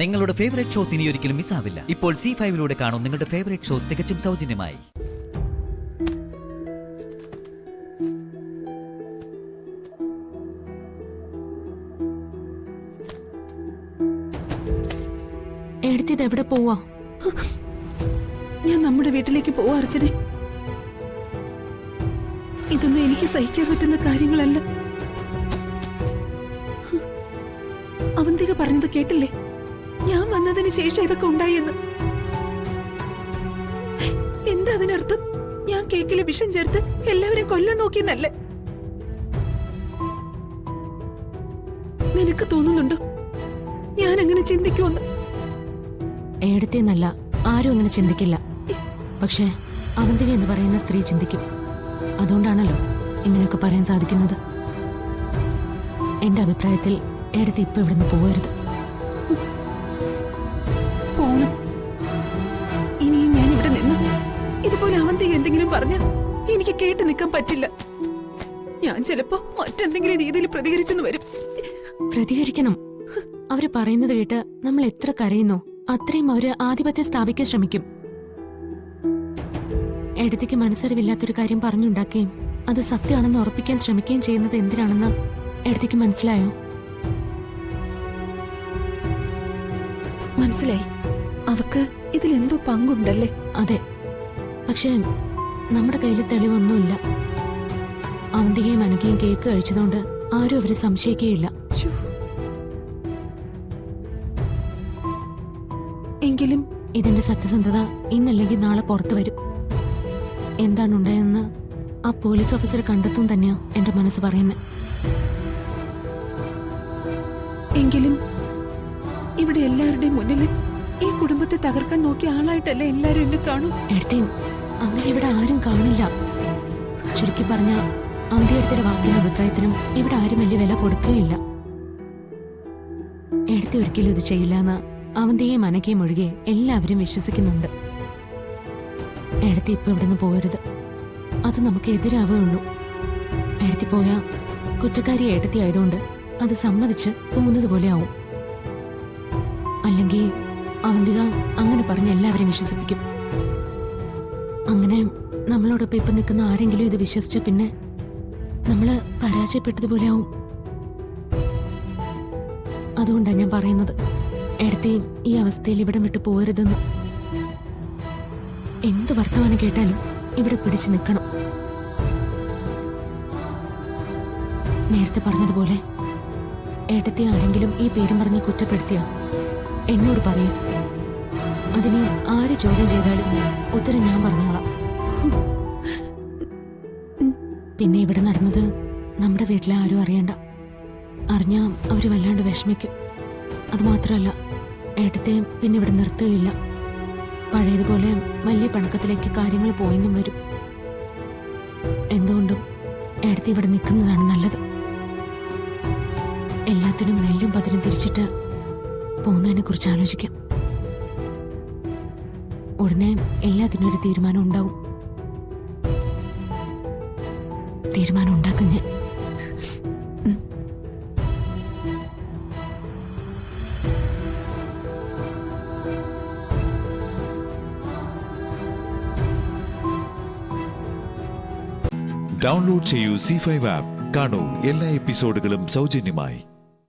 നിങ്ങളുടെ favourite shows ഇനി ഒരിക്കലും മിസ്സാവില്ല ഇപ്പോൾ സി ഫൈവിലൂടെ കാണും നിങ്ങളുടെ ഫേവറേറ്റ് ഷോസ് തികച്ചും സൗജന്യമായി. എടുത്തിത് എവിടെ പോവാ? ഞാൻ നമ്മുടെ വീട്ടിലേക്ക് പോവാ അർച്ചനെ. ഇതൊന്നും എനിക്ക് സഹിക്കാൻ പറ്റുന്ന കാര്യങ്ങളല്ല. അവന്തിക പറഞ്ഞത് കേട്ടില്ലേ? ഞാൻ വന്നതിന് ശേഷം ഇതൊക്കെ ഉണ്ടായെന്ന് എന്താ അതിനർത്ഥം? ഞാൻ കേക്കിലെ വിഷം ചേർത്ത് എല്ലാവരും കൊല്ലാൻ നോക്കിയെന്നല്ലേ? നിനക്ക് തോന്നുന്നുണ്ടോ? ഞാൻ അങ്ങനെ ചിന്തിക്കുമെന്ന്? എടുത്തിന്നല്ല ആരും അങ്ങനെ ചിന്തിക്കില്ല. പക്ഷേ അവന്തിക എന്ന് പറയുന്ന സ്ത്രീ ചിന്തിക്കും. അതുകൊണ്ടാണല്ലോ ഇങ്ങനെയൊക്കെ പറയാൻ സാധിക്കുന്നത്. എന്റെ അഭിപ്രായത്തിൽ എടുത്ത് ഇപ്പൊ ഇവിടുന്ന് പോകരുത്. പറഞ്ഞ എനിക്ക് കേട്ട് നിൽക്കാൻ പറ്റില്ല. ഞാൻ ചിലപ്പോ മറ്റെന്തെങ്കിലും രീതിയിൽ പ്രതികരിച്ചെന്ന് വരും. പ്രതികരിക്കണം. അവർ പറയുന്നത് കേട്ട് നമ്മൾ എത്ര കരയുന്നോ അത്രയും അവർ ആധിപത്യം സ്ഥാപിക്കാൻ ശ്രമിക്കും. എടത്തേക്ക് മനസ്സറിവില്ലാത്തൊരു കാര്യം പറഞ്ഞുണ്ടാക്കുകയും അത് സത്യമാണെന്ന് ഉറപ്പിക്കാൻ ശ്രമിക്കുകയും ചെയ്യുന്നത് എന്തിനാണെന്ന് എടത്തേക്ക് മനസ്സിലായോ? മനസ്സിലായി. അവക്ക് ഇതിലെന്തോ പങ്കുണ്ടല്ലേ? അതെ. പക്ഷേ നമ്മുടെ കയ്യിൽ തെളിവൊന്നുമില്ല. അവന്തികയും അനകയും കേക്ക് കഴിച്ചതുകൊണ്ട് ആരും അവരെ സംശയിക്കുകയില്ല. എങ്കിലും ഇതിന്റെ സത്യസന്ധത ഇന്നല്ലെങ്കിൽ നാളെ പുറത്തു വരും. എന്താണ് ഉണ്ടായതെന്ന് ആ പോലീസ് ഓഫീസറെ കണ്ടെത്തും തന്നെയാ എന്റെ മനസ്സ് പറയുന്നത് എങ്കിലും ഇവിടെ എല്ലാവരുടെയും മുന്നിൽ ഈ കുടുംബത്തെ തകർക്കാൻ നോക്കിയ ആളായിട്ടല്ലേ എല്ലാരും എന്നെ കാണും? അങ്ങനെ ഇവിടെ ആരും കാണില്ല. ചുരുക്കി പറഞ്ഞ അവന്റെ വാക്കിന്റെ വാക്കിനും അഭിപ്രായത്തിനും ഇവിടെ ആരും വലിയ വില കൊടുക്കുകയില്ല. എടുത്തി ഒരിക്കലും ഇത് ചെയ്യില്ല എന്ന് അവന്തിയെയും അനക്കയും ഒഴികെ എല്ലാവരും വിശ്വസിക്കുന്നുണ്ട്. എടുത്തി ഇപ്പൊ ഇവിടുന്ന് പോകരുത്. അത് നമുക്ക് എതിരാവുകയുള്ളൂ. എടുത്തി പോയാ കുറ്റക്കാരി ഏട്ടത്തി ആയതുകൊണ്ട് അത് സമ്മതിച്ച് പോകുന്നത് പോലെ ആവും. അല്ലെങ്കിൽ അവന്തിക അങ്ങനെ പറഞ്ഞ് എല്ലാവരെയും വിശ്വസിപ്പിക്കും. നമ്മളോടൊപ്പം ഇപ്പം നിൽക്കുന്ന ആരെങ്കിലും ഇത് വിശ്വസിച്ച പിന്നെ നമ്മൾ പരാജയപ്പെട്ടതുപോലെ ആവും അതുകൊണ്ടാണ് ഞാൻ പറയുന്നത്. എടുത്തേയും ഈ അവസ്ഥയിൽ ഇവിടം വിട്ടു പോകരുതെന്ന് എന്ത് വർത്തമാനം കേട്ടാലും ഇവിടെ പിടിച്ചു നിൽക്കണം. നേരത്തെ പറഞ്ഞതുപോലെ ഏട്ടത്തെ ആരെങ്കിലും ഈ പേരും പറഞ്ഞ് കുറ്റപ്പെടുത്തിയ എന്നോട് പറയാം. അതിനെ ആര് ചോദ്യം ചെയ്താലും ഉത്തരം ഞാൻ പറഞ്ഞോളാം. പിന്നെ ഇവിടെ നടന്നത് നമ്മുടെ വീട്ടിലെ ആരും അറിയണ്ട. അറിഞ്ഞാൽ അവർ വല്ലാണ്ട് വിഷമിക്കും. അതുമാത്രമല്ല ഏട്ടത്തെയും ഏട്ടത്തെ പിന്നെ ഇവിടെ നിർത്തുകയില്ല. പഴയതുപോലെ വലിയ പണക്കത്തിലേക്ക് കാര്യങ്ങൾ പോയെന്നും വരും. എന്തുകൊണ്ടും ഏടത്തി ഇവിടെ നിൽക്കുന്നതാണ് നല്ലത്. എല്ലാത്തിനും നെല്ലും പതിനും തിരിച്ചിട്ട് പോകുന്നതിനെ കുറിച്ച് ആലോചിക്കാം. ഉടനെ എല്ലാത്തിനും ഒരു തീരുമാനം ഉണ്ടാവും. തീരുമാനം ഉണ്ടാക്കും ഞാൻ ഡൗൺലോഡ് ചെയ്യൂ സി ഫൈവ് ആപ്പ് കാണൂ എല്ലാ എപ്പിസോഡുകളും സൗജന്യമായി.